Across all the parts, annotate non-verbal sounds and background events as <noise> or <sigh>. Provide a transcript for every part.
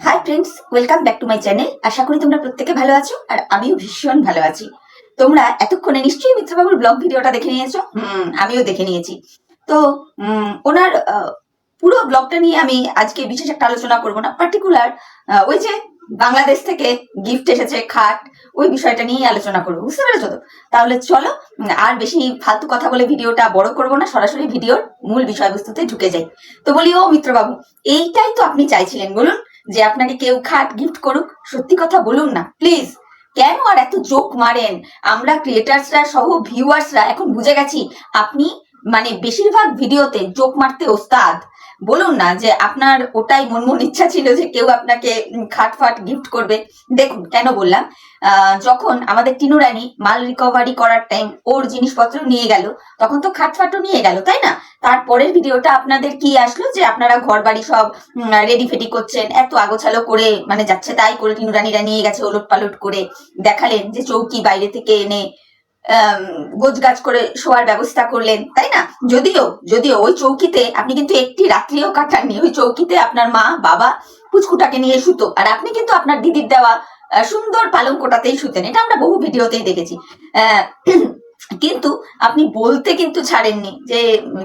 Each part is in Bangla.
Hi friends welcome back to my channel আশা করি তোমরা প্রত্যেকে ভালো আছো আর আমিও ভীষণ ভালো আছি। তোমরা এতক্ষণে নিশ্চয়ই মিত্রবাবুর ব্লগ ভিডিওটা দেখে নিয়েছো? হুম, আমিও দেখে নিয়েছি। তো ওনার পুরো ব্লগটা নিয়ে আমি আজকে বিশেষ একটা আলোচনা করব না। পার্টিকুলার ওই যে বাংলাদেশ থেকে গিফট এসেছে, খাট, ওই বিষয়টা নিয়েই আলোচনা করব। বুঝতে পেরেছ তো? তাহলে চলো আর বেশি ফালতু কথা বলে ভিডিওটা বড় করব না, সরাসরি ভিডিওর মূল বিষয়বস্তুতে ঢুকে যাই। তো বলি, ও মিত্রবাবু, এইটাই তো আপনি চাইছিলেন, বলুন। যে আপনাকে কেউ খাট গিফট করুক, সত্যি কথা বলুন না প্লিজ কেন আর এত জোক মারেন? আমরা ক্রিয়েটার্সরা সহ ভিউয়ার্সরা এখন বুঝে গেছি, আপনি মানে বেশিরভাগ ভিডিওতে জোক মারতে ওস্তাদ। বলুন না যে আপনার ওটাই মন মন ইচ্ছা ছিল যে কেউ আপনাকে উম, খাট ফাট গিফট করবে। দেখুন কেন বললাম? যখন আমাদের টিনু রানী মাল রিকভারি করার টাইম ওর জিনিসপত্র নিয়ে গেল তখন তো খাট ফাটও নিয়ে গেল তাই না? তারপরের ভিডিওটা আপনাদের কি আসলো যে আপনারা ঘর বাড়ি সব রেডি ফেডি করছেন এত আগোছালো করে মানে যাচ্ছে তাই করে টিনু রানীরা নিয়ে গেছে ওলট পালট করে দেখালেন যে চৌকি বাইরে থেকে এনে গোছ গাছ করে শোয়ার ব্যবস্থা করলেন, তাই না? যদিও যদিও ওই চৌকিতে, আপনি কিন্তু একটি রাত্রিও কাটাননি, ওই চৌকিতে আপনার মা, বাবা পুচকুটাকে নিয়ে শুতো, আর আপনি কিন্তু আপনার দিদির দেওয়া সুন্দর পালঙ্কটাতেই শুতেন, এটা আমরা বহু ভিডিওতেই দেখেছি। কিন্তু আপনি বলতে কিন্তু ছাড়েননি যে,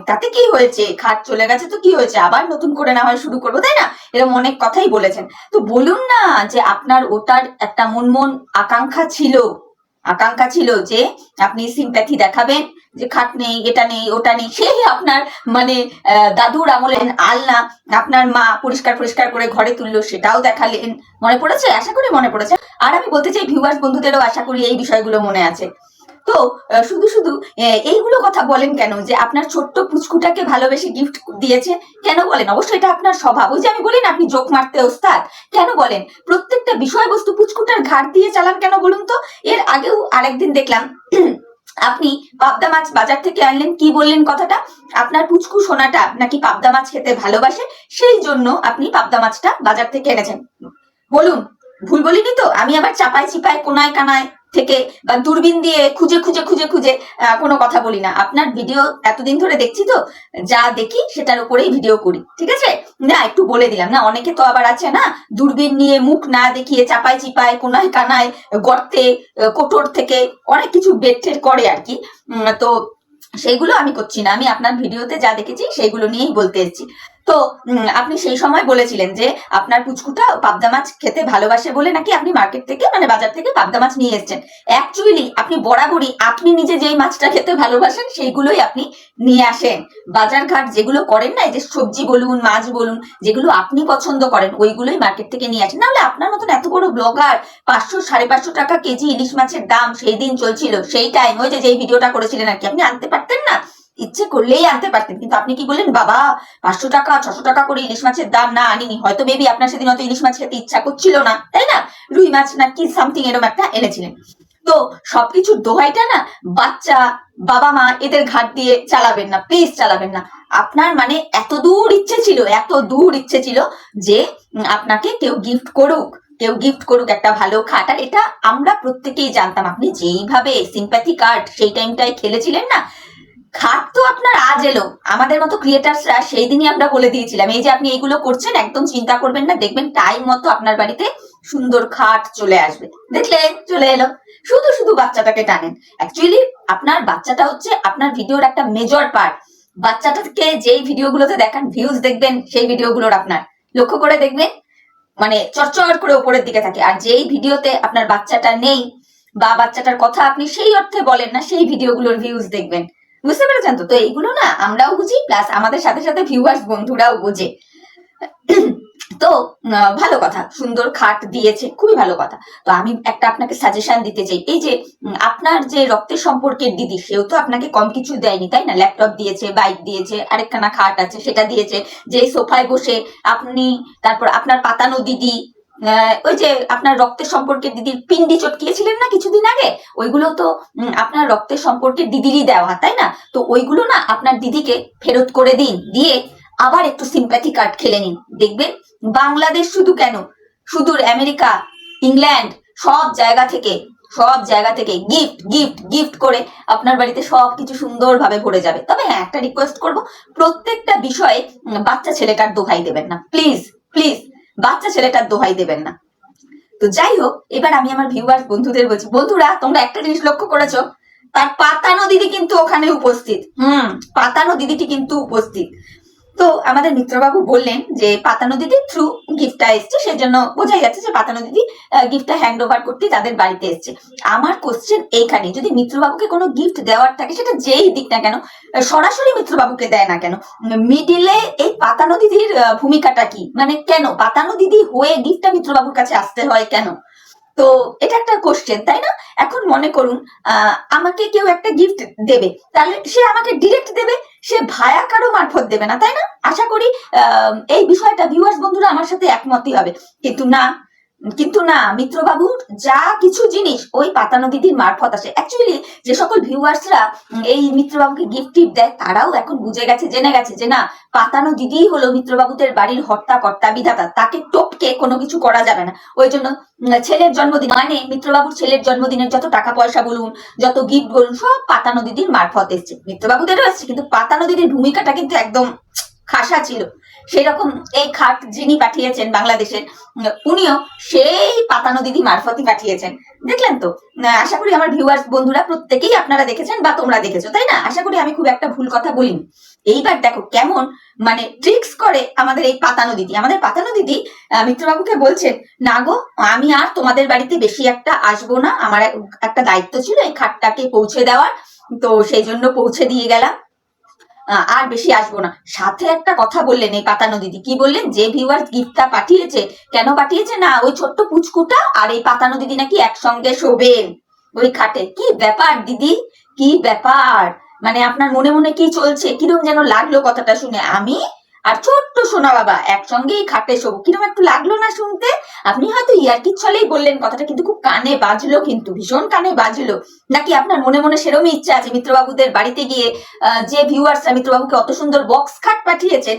তাতে কি হয়েছে? খাট চলে গেছে তো কি হয়েছে? আবার নতুন করে না হয় শুরু করব, তাই না? এরকম অনেক কথাই বলেছেন। তো বলুন না যে আপনার ওটার একটা মন মন আকাঙ্ক্ষা ছিল। আকাঙ্ক্ষা ছিল যে আপনি সিম্প্যাথি দেখাবেন, যে খাট নেই, এটা নেই, ওটা নেই। সেই আপনার মানে দাদুর আমলেন আলনা আপনার মা পরিষ্কার পরিষ্কার করে ঘরে তুললো, সেটাও দেখালেন। মনে পড়েছে? আশা করি মনে পড়েছে। আর আমি বলতে চাই ভিউয়ার্স বন্ধুদেরও আশা করি এই বিষয়গুলো মনে আছে। তো শুধু শুধু এইগুলো কথা বলেন কেন? যে আপনার ছোট্ট পুচকুটাকে ভালোবেসে গিফট দিয়েছে, কেন বলেন? অবশ্যই এটা আপনার স্বভাব। ওই যে আমি বলি না, আপনি জোক মারতে ওস্তাদ, কেন বলেন? প্রত্যেকটা বিষয়বস্তু পুচকুটার ঘাট দিয়ে চালান কেন বলুন তো? এর আগেও আরেকদিন দেখলাম। <clears throat> আপনি পাবদা মাছ বাজার থেকে আনলেন, কি বললেন কথাটা? আপনার পুচকু সোনাটা নাকি পাবদা মাছ খেতে ভালোবাসে, সেই জন্য আপনি পাবদা মাছটা বাজার থেকে এনেছেন। বলুন, ভুল বলিনি তো? আমি আবার চাপায় চিপায় কোনায় কানায় থেকে বা দূরবীন দিয়ে খুঁজে খুঁজে খুঁজে খুঁজে কোনো কথা বলি না। আপনার ভিডিও এতদিন ধরে দেখছি তো, যা দেখি সেটার উপরেই ভিডিও করি, ঠিক আছে? না, একটু বলে দিলাম। না, অনেকে তো আবার আছে না, দূরবীন নিয়ে মুখ না দেখিয়ে চাপায় চিপায়, কোনায় কানায়, গর্তে, কোটর থেকে অনেক কিছু বেট টেট করে আর কি। তো সেইগুলো আমি করছি না। আমি আপনার ভিডিওতে যা দেখেছি সেইগুলো নিয়েই বলতে এসেছি। তো আপনি সেই সময় বলেছিলেন যে আপনার পুচকুটা পাবদা মাছ খেতে ভালোবাসে বলে নাকি আপনি মার্কেট থেকে মানে বাজার থেকে পাবদা মাছ নিয়ে এসেছেন। অ্যাকচুয়ালি আপনি বরাবরই আপনি নিজে যেই মাছটা খেতে ভালোবাসেন, সেইগুলোই আপনি নিয়ে আসেন। বাজার ঘাট যেগুলো করেন না যে সবজি বলুন, মাছ বলুন, যেগুলো আপনি পছন্দ করেন, ওইগুলোই মার্কেট থেকে নিয়ে আসেন। নাহলে আপনার মতন এত বড় ব্লগার পাঁচশো, সাড়ে পাঁচশো টাকা কেজি ইলিশ মাছের দাম সেই দিন চলছিল, সেই টাইম ওই যে যেই ভিডিওটা করেছিলেন আর কি, আপনি আনতে পারতেন না? ইচ্ছে করলেই আনতে পারতেন। কিন্তু আপনি কি বললেন, বাবা, পাঁচশো টাকা, ছশো টাকা করে ইলিশ মাছের দাম না আনিনি। হয়তো মেবি আপনার সেদিন হয়তো ইলিশ মাছ খেতে ইচ্ছা করছিল না। তাই না? রুই মাছ না কি সামথিং এরকম একটা এনেছিলেন। তো সবকিছুর দোহাইটা না বাচ্চা, বাবা মা এদের ঘাট দিয়ে চালাবেন না প্লিজ চালাবেন না। আপনার মানে এত দূর ইচ্ছে ছিল, এত দূর ইচ্ছে ছিল যে আপনাকে কেউ গিফট করুক, কেউ গিফট করুক একটা ভালো খাট। আর এটা আমরা প্রত্যেকেই জানতাম। আপনি যেইভাবে সিম্প্যাথি কার্ড সেই টাইমটায় খেলেছিলেন না খাট তো আপনার আজ এলো। আমাদের মতো ক্রিয়েটার্সরা সেই দিনই আমরা বলে দিয়েছিলাম, এই যে আপনি এইগুলো করছেন, একদম চিন্তা করবেন না, দেখবেন টাইম মতো আপনার বাড়িতে সুন্দর খাট চলে আসবে। দেখলে চলে এলো। শুধু শুধু বাচ্চাটাকে টানেন। অ্যাকচুয়ালি আপনার বাচ্চাটা হচ্ছে আপনার ভিডিওর একটা মেজর পার্ট বাচ্চাটাকে যেই ভিডিওগুলোতে দেখান ভিউজ দেখবেন, সেই ভিডিওগুলোর আপনার। লক্ষ্য করে দেখবেন মানে চরচর করে উপরের দিকে থাকে। আর যেই ভিডিওতে আপনার বাচ্চাটা নেই বা বাচ্চাটার কথা আপনি সেই অর্থে বলেন না, সেই ভিডিওগুলোর ভিউজ দেখবেন। বুঝতে পেরেছেন তো? তো এইগুলো না আমরাও বুঝি প্লাস আমাদের সাথে সাথে ভিউয়ার্স বন্ধুরাও বোঝে। তো ভালো কথা, সুন্দর খাট দিয়েছে, খুবই ভালো কথা। তো আমি একটা আপনাকে সাজেশন দিতে চাই। এই যে আপনার যে রক্তের সম্পর্কের দিদি, সেও তো আপনাকে কম কিছু দেয়নি, তাই না? ল্যাপটপ দিয়েছে বাইক দিয়েছে, আরেকখানা খাট আছে, সেটা দিয়েছে। যে সোফায় বসে আপনি, তারপর আপনার পাতানো দিদি ওই যে আপনার রক্তের সম্পর্কে দিদির পিন্ডি চটকিয়েছিলেন না কিছুদিন আগে? ওইগুলো তো আপনার রক্তের সম্পর্কে দিদিরই দেওয়া, তাই না? তো ওইগুলো না আপনার দিদিকে ফেরত করে দিন, দিয়ে আবার একটু সিম্প্যাথি কার্ড খেলে নিন। দেখবেন বাংলাদেশ শুধু কেন? সুদূর আমেরিকা, ইংল্যান্ড, সব জায়গা থেকে, সব জায়গা থেকে গিফট গিফট গিফট করে আপনার বাড়িতে সব কিছু সুন্দরভাবে ভরে যাবে। তবে হ্যাঁ একটা রিকোয়েস্ট করব, প্রত্যেকটা বিষয়ে বাচ্চা ছেলেটার দোহাই দেবেন না। প্লিজ প্লিজ বাচ্চা ছেলেটার দোহাই দেবেন না। তো যাই হোক, এবার আমি আমার ভিউয়ার বন্ধুদের বলছি, বন্ধুরা, তোমরা একটা জিনিস লক্ষ্য করেছ? তার পাতানো দিদি কিন্তু ওখানে উপস্থিত। হুম, পাতানো দিদিটি কিন্তু উপস্থিত। তো আমাদের মিত্রবাবু বললেন যে পাতানো দিদির থ্রু গিফটটা এসছে, সেজন্য বোঝাই যাচ্ছে যে পাতানো দিদি গিফটটা হ্যান্ড ওভার করতে তাদের বাড়িতে এসছে। আমার কোশ্চেন এইখানে, যদি মিত্রবাবুকে কোনো গিফট দেওয়ার থাকে, সেটা যেই দিক না কেন সরাসরি মিত্রবাবুকে দেয় না কেন? মিডিলে এই পাতানো দিদির ভূমিকাটা কি? মানে কেন? পাতানো দিদি হয়ে গিফটটা মিত্রবাবুর কাছে আসতে হয় কেন? তো এটা একটা কোশ্চেন তাই না? এখন মনে করুন আমাকে কেউ একটা গিফট দেবে, তাহলে সে আমাকে ডিরেক্ট দেবে, সে ভায়া কারও মারফত দেবে না, তাই না? আশা করি এই বিষয়টা ভিউয়ার্স বন্ধুরা আমার সাথে একমতই হবে। কিন্তু না কিন্তু না মিত্রবাবুর যা কিছু জিনিস ওই পাতানো দিদির মারফত আসে। অ্যাকচুয়ালি যে সকল ভিউয়ার্সরা এই মিত্রবাবুকে গিফট টিপ দেয়, তারাও এখন বুঝে গেছে, জেনে গেছে যে না, পাতানো দিদিই হলো মিত্রবাবুদের বাড়ির হর্তা কর্তা বিধাতা। তাকে টপকে কোনো কিছু করা যাবে না। ওই জন্য ছেলের জন্মদিন মানে মিত্রবাবুর ছেলের জন্মদিনের যত টাকা পয়সা বলুন, যত গিফট বলুন, সব পাতানো দিদির মারফত এসছে। মিত্রবাবুদেরও এসছে, কিন্তু পাতানো দিদির ভূমিকাটা কিন্তু একদম খাসা ছিল। সেরকম এই খাট যিনি পাঠিয়েছেন বাংলাদেশের, উনিও সেই পাতানো দিদি মারফতই পাঠিয়েছেন। দেখলেন তো? আশা করি আমার ভিউয়ার্স বন্ধুরা প্রত্যেকেই আপনারা দেখেছেন বা তোমরা দেখেছ, তাই না? আশা করি আমি খুব একটা ভুল কথা বলিনি। এইবার দেখো কেমন মানে ট্রিক্স করে আমাদের এই পাতানো দিদি। আমাদের পাতানো দিদি মিত্রবাবুকে বলছেন, না গো, আমি আর তোমাদের বাড়িতে বেশি একটা আসব না। আমার এক- একটা দায়িত্ব ছিল এই খাটটাকে পৌঁছে দেওয়ার। তো সেই জন্য পৌঁছে দিয়ে গেলাম। আর বেশি আসব না। সাথে একটা কথা বললেন এই পাতানো দিদি। কি বললেন? যে ভিউয়ার গিফটটা পাঠিয়েছে, কেন পাঠিয়েছে? না, ওই ছোট্ট পুচকুটা আর এই পাতানো দিদি নাকি একসঙ্গে শোবেন ওই খাটে। কি ব্যাপার দিদি? কি ব্যাপার? মানে আপনার মনে মনে কি চলছে? কিরম যেন লাগল কথাটা শুনে। আমি আর ছোট্ট সোনা বাবা একসঙ্গেই খাটে শোবো। কীরকম একটু লাগল না শুনতে? আপনি হয়তো ইয়ার্কির ছলেই বললেন, কথাটা কিন্তু খুব কানে বাজলো কিন্তু, ভীষণ কানে বাজলো। নাকি আপনার মনে মনে সেরমই ইচ্ছা আছে মিত্রবাবুদের বাড়িতে গিয়ে যে ভিউয়ার্সরা মিত্রবাবুকে অত সুন্দর বক্স খাট পাঠিয়েছেন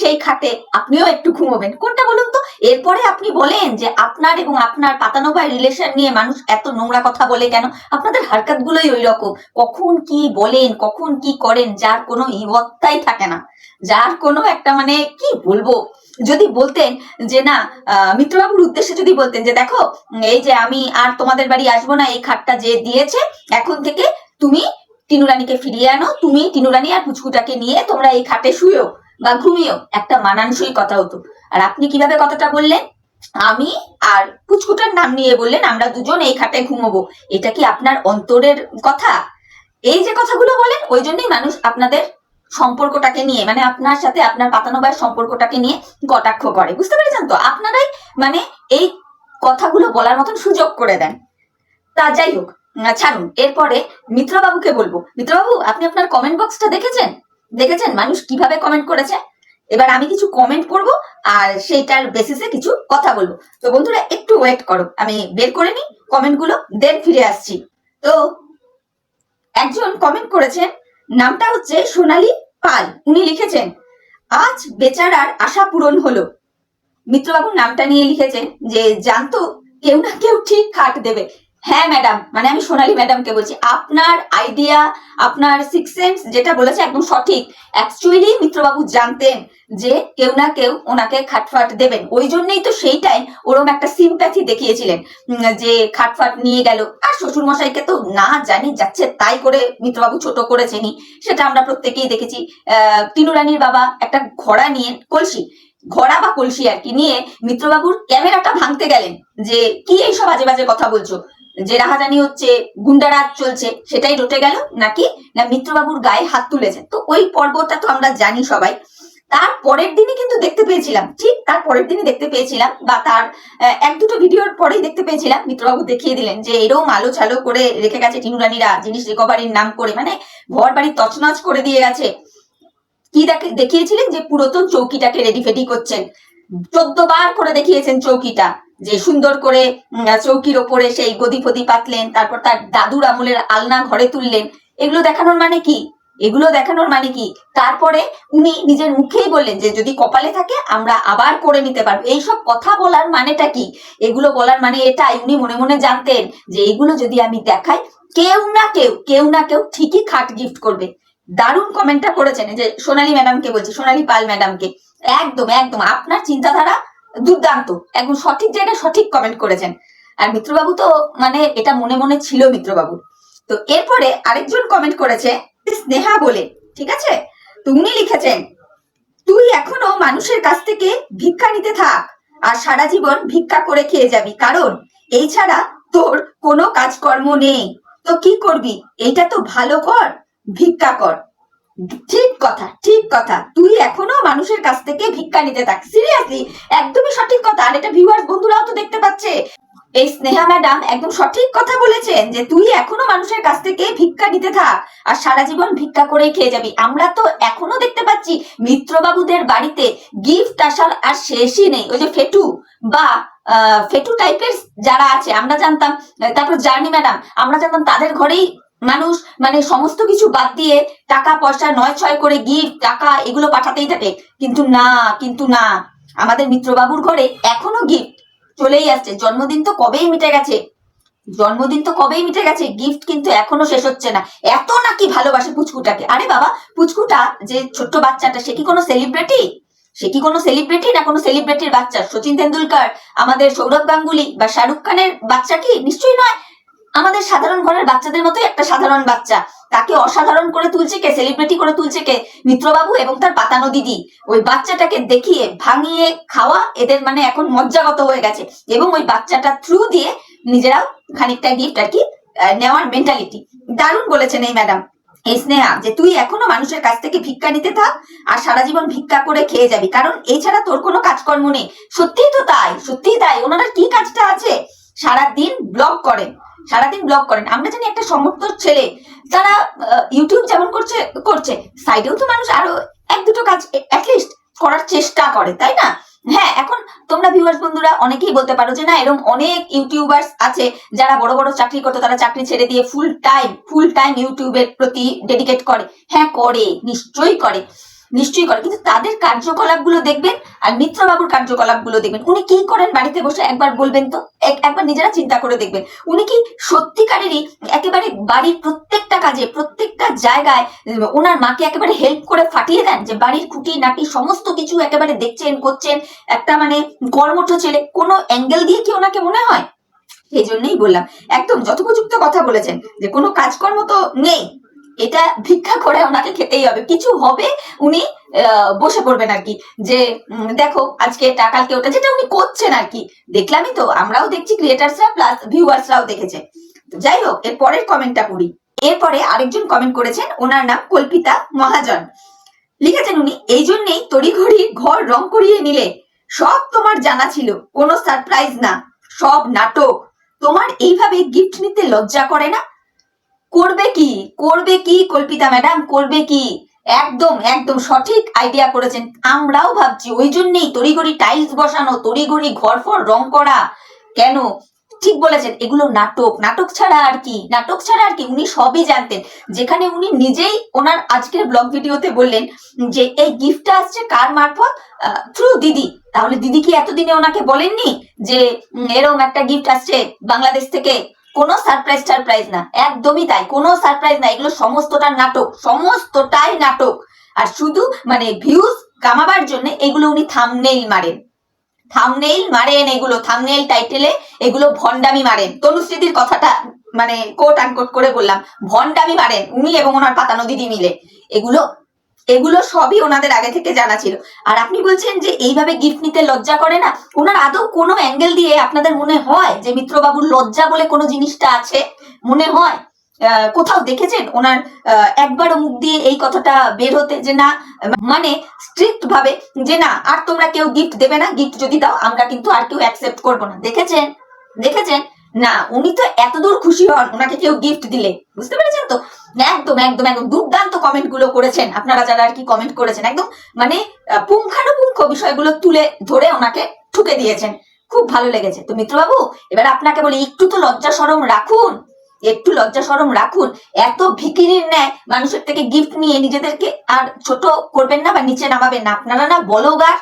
সেই খাটে আপনিও একটু ঘুমোবেন? কোনটা বলুন তো? এরপরে আপনি বলেন যে আপনার এবং আপনার পাতানো ভাই রিলেশন নিয়ে মানুষ এত নোংরা কথা বলে কেন? আপনাদের হারকাত গুলোই ওই রকম কখন কি বলেন, কখন কি করেন, যার কোনো ইবত্তাই থাকে না। যার কোনো একটা মানে কি বলব? যদি বলতেন যে না মিত্রবাবুর উদ্দেশ্যে যদি বলতেন যে দেখো এই যে আমি আর তোমাদের বাড়ি আসব না, এই খাটটা যে দিয়েছে, এখন থেকে তুমি টিনুরানিকে ফিরিয়ে আনো, তুমি টিনুরানি আর পুচকুটাকে নিয়ে তোমরা এই খাটে শুয়েও বা ঘুমিও একটা মানানসই কথা হতো। আর আপনি কীভাবে কথাটা বললেন? আমি আর পুচকুটার নাম নিয়ে বললেন, আমরা দুজন এই খাটে ঘুমোবো। এটা কি আপনার অন্তরের কথা? এই যে কথাগুলো বলেন, ওই জন্যই মানুষ আপনাদের সম্পর্কটাকে নিয়ে মানে আপনার সাথে আপনার পাতানো ভাইয়ের সম্পর্কটাকে নিয়ে কটাক্ষ করে, বুঝতে পেরেছেন তো? আপনারাই মানে এই কথাগুলো বলার মতন সুযোগ করে দেন। তা যাই হোক ছাড়ুন, এরপরে মিত্রবাবুকে বলব। মিত্রবাবু, আপনি আপনার কমেন্ট বক্সটা দেখেছেন? দেখেছেন মানুষ কীভাবে কমেন্ট করেছে? এবার আমি কিছু কমেন্ট করব আর সেইটার বেসিসে কিছু কথা বলব। তো বন্ধুরা, একটু ওয়েট করো, আমি বের করে নিই কমেন্টগুলো দেন ফিরে আসছি। তো একজন কমেন্ট করেছেন নামটা হচ্ছে সোনালী পাল। উনি লিখেছেন, আজ বেচারার আশা পূরণ হলো। মিত্রবাবু নামটা নিয়ে লিখেছেন যে, জানতো কেউ না কেউ ঠিক খাট দেবে। হ্যাঁ ম্যাডাম মানে আমি সোনালী ম্যাডামকে বলছি, আপনার আইডিয়া আপনার সিক্স সেন্স যেটা বলেছে একদম সঠিক। অ্যাকচুয়ালি মিত্রবাবু জানতেন যে কেউ না কেউ ওনাকে খাটফাট দেবেন। ওই জন্যই তো সেই টাইম ওরম একটা সিম্প্যাথি দেখিয়েছিলেন যে খাটফাট নিয়ে গেল। আর শ্বশুর মশাইকে তো না জানি যাচ্ছে তাই করে মিত্রবাবু ছোট করেছেনি সেটা আমরা প্রত্যেকেই দেখেছি। আহ টিনু রানীর বাবা একটা ঘোড়া নিয়ে কলসি, ঘোড়া বা কলসি আর কি, নিয়ে মিত্রবাবুর ক্যামেরাটা ভাঙতে গেলেন যে, কি এইসব বাজে বাজে কথা বলছো? যে রাহাজানি হচ্ছে, গুন্ডারাজ চলছে, সেটাই রটে গেল, নাকি না মিত্রবাবুর গায়ে হাত তুলেছে? তো ওই পর্বটা তো আমরা জানি সবাই। তার পরের দিনই কিন্তু দেখতে পেয়েছিলাম, ঠিক তার পরের দিনই দেখতে পেয়েছিলাম, বা তার এক দুটো ভিডিওর পরেই দেখতে পেয়েছিলাম, মিত্রবাবু দেখিয়ে দিলেন যে এরকম আলো ছালো করে রেখে গেছে টিনুরানিরা, জিনিস রিকভারির নাম করে মানে ঘর বাড়ি তছনছ করে দিয়ে গেছে। কি দেখে, দেখিয়েছিলেন যে পুরাতন চৌকিটাকে রেডি ফেডি করছেন? চোদ্দ বার করে দেখিয়েছেন চৌকিটা। যে সুন্দর করে চৌকির ওপরে সেই গদি ফদি পাতলেন, তারপর তার দাদুর আমলের আলনা ঘরে তুললেন। এগুলো দেখানোর মানে কি? এগুলো দেখানোর মানে কি? তারপরে উনি নিজের মুখেই বললেন যে, যদি কপালে থাকে, আমরা আবার করে নিতে পারব। এইসব কথা বলার মানেটা কি? এগুলো বলার মানে এটাই। উনি মনে মনে জানতেন যে, এগুলো যদি আমি দেখাই, কেউ না কেউ কেউ না কেউ ঠিকই খাট গিফট করবে। দারুণ কমেন্টটা করেছেন। যে সোনালী ম্যাডামকে বলছি, সোনালী পাল ম্যাডামকে একদম একদম। আপনার চিন্তাধারা দুর্দান্ত। একদম সঠিক জায়গায় সঠিক কমেন্ট করেছেন। আর মিত্রবাবু তো মানে এটা মনে মনে ছিল মিত্রবাবু তো এরপরে আরেকজন কমেন্ট করেছে স্নেহা বলে, ঠিক আছে? তো উনি লিখেছেন, তুই এখনও মানুষের কাছ থেকে ভিক্ষা নিতে থাক, আর সারা জীবন ভিক্ষা করে খেয়ে যাবি। কারণ এই ছাড়া তোর কোনো কাজকর্ম নেই। তো কি করবি? এইটা তো ভালো কর, ভিক্ষা কর। ঠিক কথা ঠিক কথা। তুই এখনও মানুষের কাছ থেকে ভিক্ষা নিতে থাক। সিরিয়াসলি একদমই সঠিক কথা। আর এটা ভিউয়ার্স বন্ধুরাও তো দেখতে পাচ্ছে। এই স্নেহা ম্যাডাম একদম সঠিক কথা বলেছেন যে তুই এখনও মানুষের কাছ থেকে ভিক্ষা নিতে থাক আর সারা জীবন ভিক্ষা করেই খেয়ে যাবি। আমরা তো এখনও দেখতে পাচ্ছি মিত্রবাবুদের বাড়িতে গিফট আসার আর শেষই নেই। ওই যে ফেটু বা ফেটু টাইপের যারা আছে, আমরা জানতাম, তারপর জার্নি ম্যাডাম আমরা জানতাম তাদের ঘরেই মানুষ মানে সমস্ত কিছু বাদ দিয়ে টাকা, পয়সা, নয় ছয় করে গিফট টাকা এগুলো পাঠাতেই থাকে। কিন্তু না কিন্তু না, আমাদের মিত্রবাবুর ঘরে এখনও গিফট চলেই আসছে। জন্মদিন তো কবেই মিটে গেছে? জন্মদিন তো কবেই মিটে গেছে? গিফট কিন্তু এখনও শেষ হচ্ছে না। এত নাকি ভালোবাসে পুচকুটাকে। আরে বাবা, পুচকুটা যে ছোট্ট বাচ্চাটা, সে কি কোনো সেলিব্রিটি সে কি কোনো সেলিব্রিটি না কোনো সেলিব্রিটির বাচ্চা? সচিন তেন্ডুলকার, আমাদের সৌরভ গাঙ্গুলি বা শাহরুখ খানের বাচ্চা কি? নিশ্চয়ই নয়। আমাদের সাধারণ ঘরের বাচ্চাদের মতোই একটা সাধারণ বাচ্চা। তাকে অসাধারণ করে তুলছে কে? সেলিব্রিটি করে তুলছে কে? মিত্রবাবু এবং তার পাতানো দিদি। ওই বাচ্চাটাকে দেখিয়ে, ভাঙিয়ে খাওয়া এদের মানে এখন মজ্জাগত হয়ে গেছে। এবং ওই বাচ্চাটা থ্রু দিয়ে নিজেরাও খানিকটা গিফট আর কি নেওয়ার মেন্টালিটি দারুণ বলেছেন এই ম্যাডাম এই স্নেহা, যে তুই এখনও মানুষের কাছ থেকে ভিক্ষা নিতে থাক আর সারা জীবন ভিক্ষা করে খেয়ে যাবি। কারণ এছাড়া তোর কোনো কাজকর্ম নেই। সত্যিই তো তাই, সত্যিই তাই। ওনারা কি কাজটা আছে? সারাদিন ব্লগ করেন। সারাদিন ব্লগ করেন। আমরা জানি একটা সমর্থ ছেলে আহ, ইউটিউব যেমন করছে করছে সাইডেও তো মানুষ আরও এক দুটো কাজ অ্যাটলিস্ট করার চেষ্টা করে তাই না? হ্যাঁ এখন তোমরা ভিউয়ার্স বন্ধুরা অনেকেই বলতে পারো যে না এরকম অনেক ইউটিউবার্স আছে যারা বড় বড় চাকরি করতো তারা চাকরি ছেড়ে দিয়ে ফুল টাইম ফুল টাইম ইউটিউবের প্রতি ডেডিকেট করে। হ্যাঁ করে নিশ্চয়ই করে। নিশ্চয়ই করে। কিন্তু তাদের কার্যকলাপগুলো দেখবেন আর মিত্রবাবুর কার্যকলাপগুলো দেখবেন। উনি কি করেন বাড়িতে বসে? একবার বলবেন তো। এক- একবার নিজেরা চিন্তা করে দেখবেন। উনি কি সত্যিকারেরই একেবারে বাড়ির প্রত্যেকটা কাজে, প্রত্যেকটা জায়গায় ওনার মাকে একেবারে হেল্প করে ফাটিয়ে দেন? যে বাড়ির খুঁটি, নাটি, সমস্ত কিছু একেবারে দেখছেন, করছেন। একটা মানে কর্মঠ ছেলে। কোনো অ্যাঙ্গেল দিয়ে কি ওনাকে মনে হয়? সেই জন্যই বললাম। একদম যথোপযুক্ত কথা বলেছেন যে কোনো কাজকর্ম তো নেই। এটা ভিক্ষা করে ওনাকে খেতেই হবে। কিছু হবে, উনি বসে পড়বেন আর কি। যে দেখো, আজকে এটা কালকে ওটা যেটা উনি করছেন আর কি। দেখলামই তো, আমরাও দেখছি ক্রিয়েটার্সরা প্লাস ভিউয়ার্সরাও দেখেছে। যাই হোক, এর পরের কমেন্টটা পড়ি। এরপরে আরেকজন কমেন্ট করেছেন, ওনার নাম কল্পিতা মহাজন। লিখেছেন উনি, এই জন্যেই তড়িঘড়ি ঘর রং করিয়ে নিলে সব তোমার জানা ছিল, কোনো সারপ্রাইজ না, সব নাটক। তোমার এইভাবে গিফট নিতে লজ্জা করে না? করবে কি? করবে কি কল্পিতা ম্যাডাম? করবে কি? একদম একদম সঠিক আইডিয়া করেছেন। আমরাও ভাবছি ওই জন্যই তড়িঘড়ি টাইলস বসানো তড়িঘড়ি ঘর ফর রং করা। কেন? ঠিক বলেছেন এগুলো নাটক। নাটক ছাড়া আর কি? নাটক ছাড়া আর কি? উনি সবই জানতেন। যেখানে উনি নিজেই ওনার আজকের ব্লগ ভিডিওতে বললেন যে এই গিফটটা আসছে কার মারফত? থ্রু দিদি। তাহলে দিদি কি এতদিনে ওনাকে বলেননি যে উম, এরকম একটা গিফট আসছে বাংলাদেশ থেকে? কোনো সারপ্রাইজ সারপ্রাইজ না। একদমই তাই। কোনো সারপ্রাইজ না। এগুলো সমস্তটা নাটক। সমস্তটাই নাটক। আর শুধু মানে ভিউজ কামাবার জন্য এগুলো উনি থামনেইল মারেন। থামনেইল মারেন এগুলো। থামনেইল টাইটেলে এগুলো ভন্ডামি মারেন। তনুশ্রীদির কথাটা মানে কোট আনকোট করে বললাম। ভন্ডামি মারেন উনি এবং ওনার পাতানো দিদি মিলে। এগুলো এগুলো সবই ওনাদের আগে থেকে জানা ছিল। আর আপনি বলছেন যে এইভাবে গিফট নিতে লজ্জা করে না ওনার আদৌ কোনো অ্যাঙ্গেল দিয়ে আপনাদের মনে হয় যে মিত্রবাবুর লজ্জা বলে কোনো জিনিসটা আছে? মনে হয়? কোথাও দেখেছেন ওনার আহ, একবারও মুখ দিয়ে এই কথাটা বের হতে যে না মানে স্ট্রিক্ট ভাবে যে না আর তোমরা কেউ গিফট দেবে না গিফট যদি দাও আমরা কিন্তু আর কেউ অ্যাকসেপ্ট করব না। দেখেছেন? দেখেছেন? না, উনি তো এতদূর খুশি হন, ওনাকে কেউ গিফট দিলে। বুঝতে পেরেছেন তো? একদম একদম একদম দুর্দান্ত কমেন্টগুলো করেছেন। আপনারা যারা আর কি কমেন্ট করেছেন, একদম মানে পুঙ্খানুপুঙ্খ বিষয়গুলো তুলে ধরে ওনাকে ঠুকে দিয়েছেন। খুব ভালো লেগেছে। তো মিত্রবাবু, এবার আপনাকে বলি, একটু তো লজ্জা সরম রাখুন। একটু লজ্জা সরম রাখুন। এত ভিকিরির ন্যায় মানুষের থেকে গিফট নিয়ে নিজেদেরকে আর ছোট করবেন না বা নিচে নামাবেন না। আপনারা না বলগার।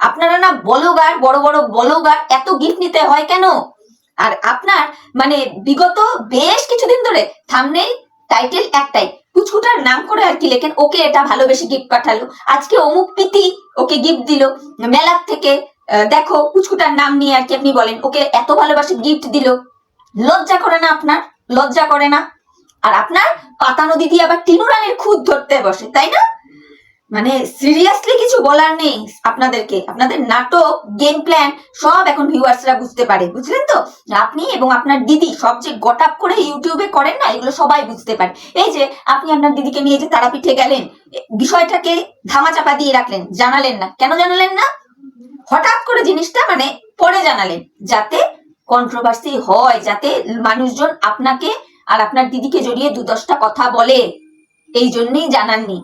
আপনারা না বলগার, বড় বড় বলগার। এত গিফট নিতে হয় কেন? আর আপনার মানে বিগত বেশ কিছুদিন ধরে থামনেল টাইটেল একটাই। পুচকুটার নাম করে আর কি লেখেন, ওকে এটা ভালোবেসে গিফট পাঠালো। আজকে অমুক পিতি ওকে গিফট দিল। মেলার থেকে দেখো পুচকুটার নাম নিয়ে আর কি আপনি বলেন, ওকে এত ভালোবাসে গিফট দিল। লজ্জা করে না আপনার? লজ্জা করে না? আর আপনার পাতানো দিদি আবার টিনু রানের খুদ ধরতে বসে, তাই না? মানে সিরিয়াসলি কিছু বলার নেই আপনাদেরকে। আপনাদের নাটক গেম প্ল্যান সব এখন ভিউয়ার্সরা বুঝতে পারে, বুঝলেন তো? আপনি এবং আপনার দিদি সব যে করে ইউটিউবে করেন না, এগুলো সবাই বুঝতে পারে। এই যে আপনি আপনার দিদিকে নিয়ে যে তারাপীঠে গেলেন বিষয়টাকে ধামাচাপা দিয়ে রাখলেন, জানালেন না। কেন জানালেন না? হঠাৎ করে জিনিসটা মানে পরে জানালেন, যাতে কন্ট্রোভার্সি হয়, যাতে মানুষজন আপনাকে আর আপনার দিদিকে জড়িয়ে দু দশটা কথা বলে। এই জন্যই জানাননি,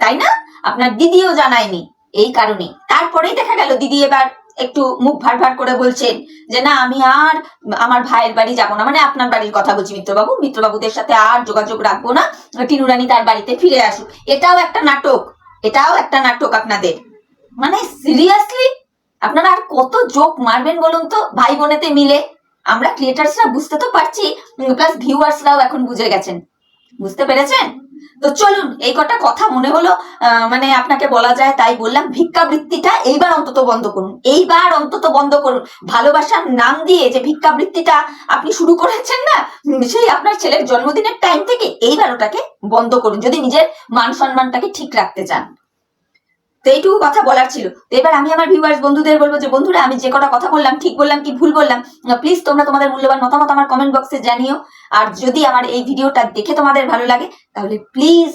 তাই না? আপনার দিদিও জানায়নি এই কারণে। তারপরেই দেখা গেল দিদি এবার একটু মুখ ভার ভার করে বলছেন যে, না, আমি আর আমার ভাইয়ের বাড়ি যাব না। মানে আপনার বাড়ির কথা বলছি মিত্রবাবু। মিত্রবাবুদের সাথে আর যোগাযোগ রাখব না। টিনুরানি তার বাড়িতে ফিরে আসুক। এটাও একটা নাটক। এটাও একটা নাটক আপনাদের। মানে সিরিয়াসলি আপনারা আর কত জোক মারবেন বলুন তো? ভাই বোনেতে মিলে। আমরা ক্রিয়েটার্সরা বুঝতে তো পারছি। প্লাস ভিউয়ার্সরাও এখন বুঝে গেছেন। বুঝতে পেরেছেন? তো চলুন, এই কটা কথা মনে হলো মানে আপনাকে বলা যায়, তাই বললাম, ভিক্ষাবৃত্তিটা এইবার অন্তত বন্ধ করুন। এইবার অন্তত বন্ধ করুন। ভালোবাসার নাম দিয়ে যে ভিক্ষাবৃত্তিটা আপনি শুরু করেছেন না সেই আপনার ছেলের জন্মদিনের টাইম থেকে এইবার ওটাকে বন্ধ করুন, যদি নিজের মান সম্মানটাকে ঠিক রাখতে চান। তো এইটুকু কথা বলার ছিল। তো এবার আমি আমার ভিউয়ার্স বন্ধুদের বলব যে, বন্ধুরা, আমি যে কটা কথা বললাম, ঠিক বললাম কি ভুল বললাম? প্লিজ তোমরা তোমাদের মূল্যবান মতামত আমার কমেন্ট বক্সে জানিও। আর যদি আমার এই ভিডিওটা দেখে তোমাদের ভালো লাগে, তাহলে প্লিজ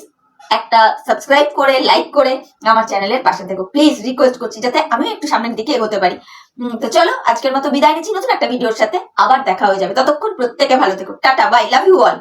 একটা সাবস্ক্রাইব করে লাইক করে আমার চ্যানেলের পাশে থেকো। প্লিজ রিকোয়েস্ট করছি যাতে আমি একটু সামনের দিকে এগোতে পারি। তো চলো, আজকের মতো বিদায় নিচ্ছি নতুন একটা ভিডিওর সাথে। আবার দেখা হয়ে যাবে। ততক্ষণ প্রত্যেকে ভালো থেকো। Tata bye love you all